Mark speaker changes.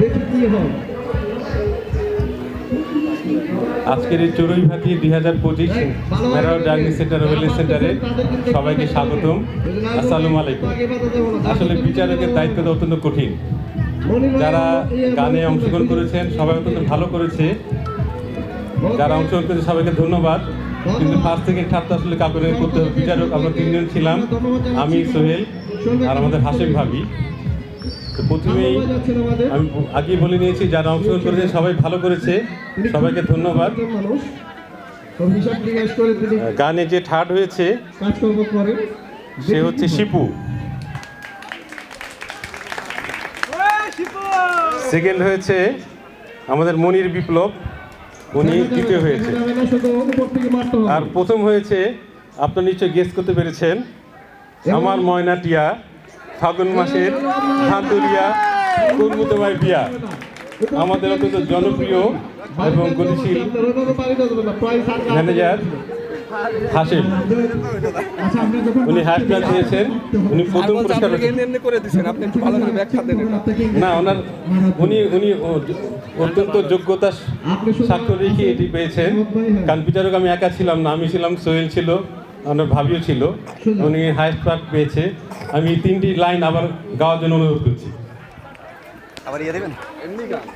Speaker 1: দেখি কি হয়।
Speaker 2: আজকের এই চড়ুই ভাতি দুই হাজার পঁচিশ মেরাও ডায়াগনিক সেন্টার ওয়েলনেস সেন্টারে সবাইকে স্বাগতম। আসসালামু আলাইকুম। আসলে বিচারকের দায়িত্বটা অত্যন্ত কঠিন। যারা গানে অংশগ্রহণ করেছেন সবাই অত্যন্ত ভালো করেছে। যারা অংশগ্রহণ করেছে সবাইকে ধন্যবাদ। কিন্তু ফার্স্ট থেকে থার্ড আসলে কাকুরে করতে হবে বিচারক আমরা তিনজন ছিলাম। আমি সোহেল আর আমাদের হাসিম ভাবি। তো প্রথমেই আমি আগেই বলে নিয়েছি যারা অংশগ্রহণ করেছে সবাই ভালো করেছে। সবাইকে ধন্যবাদ। গানে যে থার্ড হয়েছে সে হচ্ছে শিপু। সেকেন্ড হয়েছে আমাদের মনির বিপ্লব। উনি তৃতীয় হয়েছে। আর প্রথম হয়েছে আপনার নিশ্চয় গেস করতে পেরেছেন আমার ময়না টিয়া। ফাগুন মাসের ধানতুলিয়া কুরমুতমায় বিয়া। আমাদের অত্যন্ত জনপ্রিয় এবং গতিশীল ম্যানেজার হাসিম। উনি ক্লাস দিয়েছেন উনি প্রথম পুরস্কার
Speaker 3: করে
Speaker 2: না, ওনার উনি উনি অত্যন্ত যোগ্যতা স্বাক্ষর রেখে এটি পেয়েছেন। কারণ বিচারক আমি একা ছিলাম না, আমি ছিলাম সোহেল ছিল। আমার ভাবিও ছিল, উনি হাইস্ট মার্ক পেয়েছে। আমি তিনটি লাইন আবার গাওয়ার জন্য অনুরোধ করছি। আবার ইয়ে দেবেন?
Speaker 3: এমনি গান